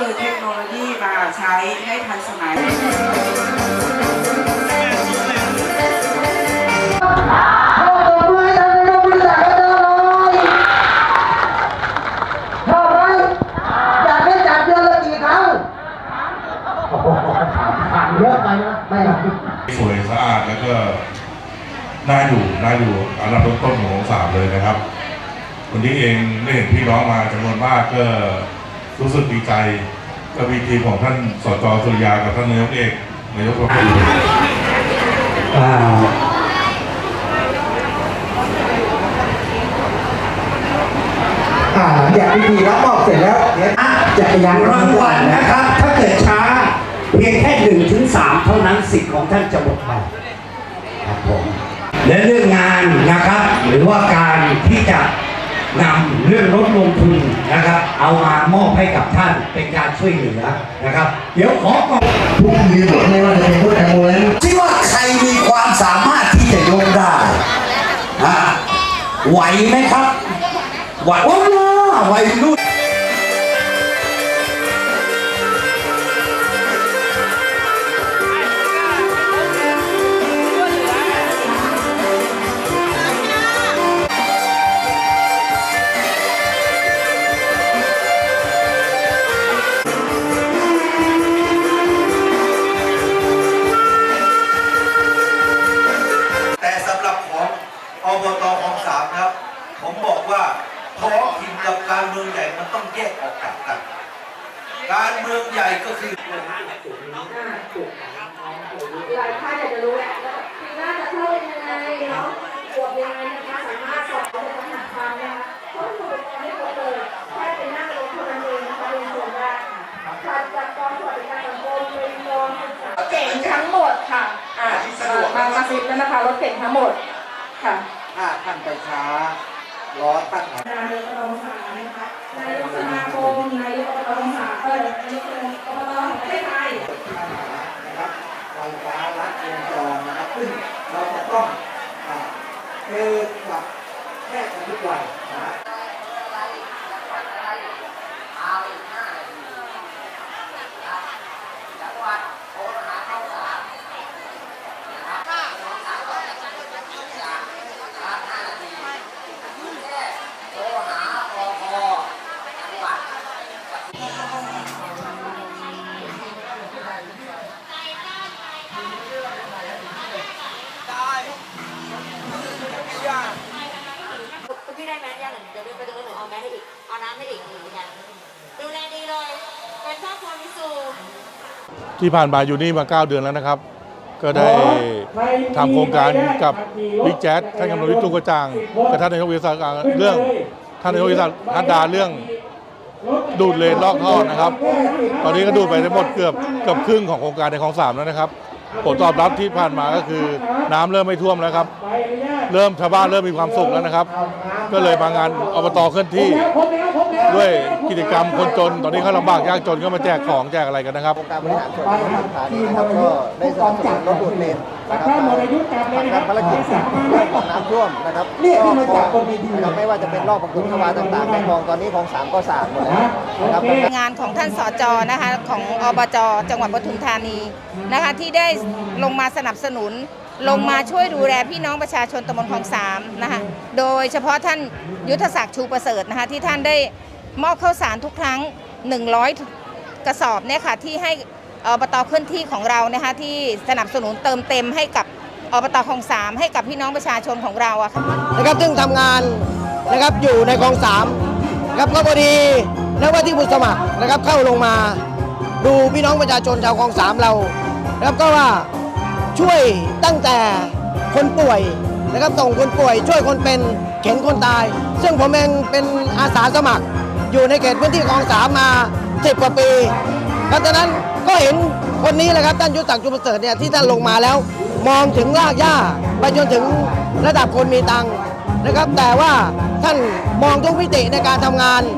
มือเทคโนโลยีมาใช้ให้ทันสมัยเข้าตัวด้วยนะนายกบริษัทให้เจอเลยชอบไหมอยากให้จัดเดือนละกี่ครั้งโอ้โหสั่งเยอะไปนะไม่หรอกสวยสะอาดแล้วก็น่าอยู่น่าอยู่อันดับต้นๆของของสามเลยนะครับวันนี้เองได้เห็นพี่น้องมาจำนวนมากก็ รู้สึกดีใจก็มีทีมของท่านสจสุริยากับท่านนายกเอกนายกรัฐมนตรีอ่าอ่าหลังจากพิธีรับมอบเสร็จแล้วเดี๋ยวจักรยานรางวัลนะครับ ถ้าเกิดช้า เพียงแค่หนึ่งถึงสามเท่านั้นสิทธิ์ของท่านจะหมดไปครับผมและเรื่องงานนะครับ หรือว่าการที่จะ นำเรื่องรถลงทุนนะครับ เอามามอบให้กับท่านเป็นการช่วยเหลือนะครับ เดี๋ยวขอก่อนทุกมีหมดไม่ว่าจะเป็นพวกแอมบูเลนที่ว่าใครมีความสามารถที่จะยกได้ฮะไหวไหมครับไหวโอ้ล่ะไหวรุ่น ของสามครับ ผมบอกว่าท้องถิ่นกับการเมืองใหญ่มันต้องแยกออกจากกัน การเมืองใหญ่ก็คือหลายท่านอยากจะรู้แหละปีหน้าจะเข้าเป็นยังไงเนาะบวกยังไงนะคะสามารถสอบเป็นคำถามความนะคะเพราะถูกไม่หมดเลยแค่เป็นหน้าลงเท่านั้นเองนะคะเป็นส่วนแรกค่ะจัดกองสวัสดิการสังคมเป็นกองศึกษาเก่งทั้งหมดค่ะอ่ามามาซิปแล้วนะคะรถเก่งทั้งหมดค่ะ ถ้าท่านไปช้าร้อตั้งนายกอบตสานะคะนายกสมาคมนายกอบตสาเออนายกอบตแห่งประเทศไทยนะครับไฟฟ้าลัดวงจรนะครับซึ่งเราจะต้องเจอกับแพทย์ทุกวันนะครับ คุณพี่ได้แมสยังหนึ่งเดี๋ยวเดินไปตรงนู้นหนูเอาแม สให้อีกเอาน้ำให้อีกหนึ่งเหมือนกันดูแลดีเลย เป็นครอบครัวมิสูที่ผ่านมาอยู่นี่มา 9 เดือนแล้วนะครับ ก็ได้ทำโครงการกับบิ๊กแจ๊ดท่านกำนันวิทย์ตุ้งกระจ่างกับท่านนายกวิศวกรเรื่องท่านนายกวิศวท่านดาเรื่องดูดเลนลอกท่อนะครับ ตอนนี้ก็ดูดไปทั้งหมดเกือบเกือบครึ่งของโครงการในคลองสามแล้วนะครับผลตอบรับที่ผ่านมาก็คือน้ำเริ่มไม่ท่วมแล้วครับ เริ่มชาวบ้านเริ่มมีความสุขแล้วนะครับ ก็เลยมางานอบตเคลื่อนที่ ด้วยกิจกรรมคนจน ตอนนี้เขาลำบากยากจนก็มาแจกของแจกอะไรกันนะครับการบริหารส่วนจังหวัดสงขลานี้นะครับก็ได้สนับสนุนรถดูดเลนนะครับมาผลักดันภารกิจของน้ำท่วมนะครับเนี่ยรที่อบมาคลจาอกงคนดีๆนะครับไม่ว่าจะเป็นรอบของคุณขวาต่างๆในคลองตอนนี้คลองสามก็สาดหมดแล้วนะครับงานของท่านสจนะคะของอบจจังหวัดปทุมธานีนะคะที่ได้ลงมาสนับสนุน ลงมาช่วยดูแลพี่น้องประชาชนตำบลคลองสามนะคะโดยเฉพาะท่านยุทธศักดิ์ชูประเสริฐนะคะที่ท่านได้มอบข้าวสารทุกครั้ง 100 กระสอบเนี่ยค่ะที่ให้อบตเคลื่อนที่ของเรานะคะที่สนับสนุนเติมเต็มให้กับอบตคลองสามให้กับพี่น้องประชาชนของเราอะค่ะนะครับซึ่งทำงานนะครับอยู่ในคลองสามนะครับก็พอดีนักว่าที่ผู้สมัครนะครับเข้าลงมาดูพี่น้องประชาชนชาวคลองสามเรานะครับก็ว่า ช่วยตั้งแต่คนป่วยนะครับส่งคนป่วย ช่วยคนเป็นเข็นคนตาย ซึ่งผมเองเป็นอาสาสมัคร อยู่ในเขตพื้นที่คลองสามมาสิบกว่าปีเพราะฉะนั้นก็เห็นคนนี้แหละครับท่านยุทธศักดิ์จุประเสริฐเนี่ยที่ท่านลงมาแล้ว มองถึงรากหญ้าไปจนถึงระดับคนมีตังค์นะครับ แต่ว่าท่านมองทุกมิติในการทำงาน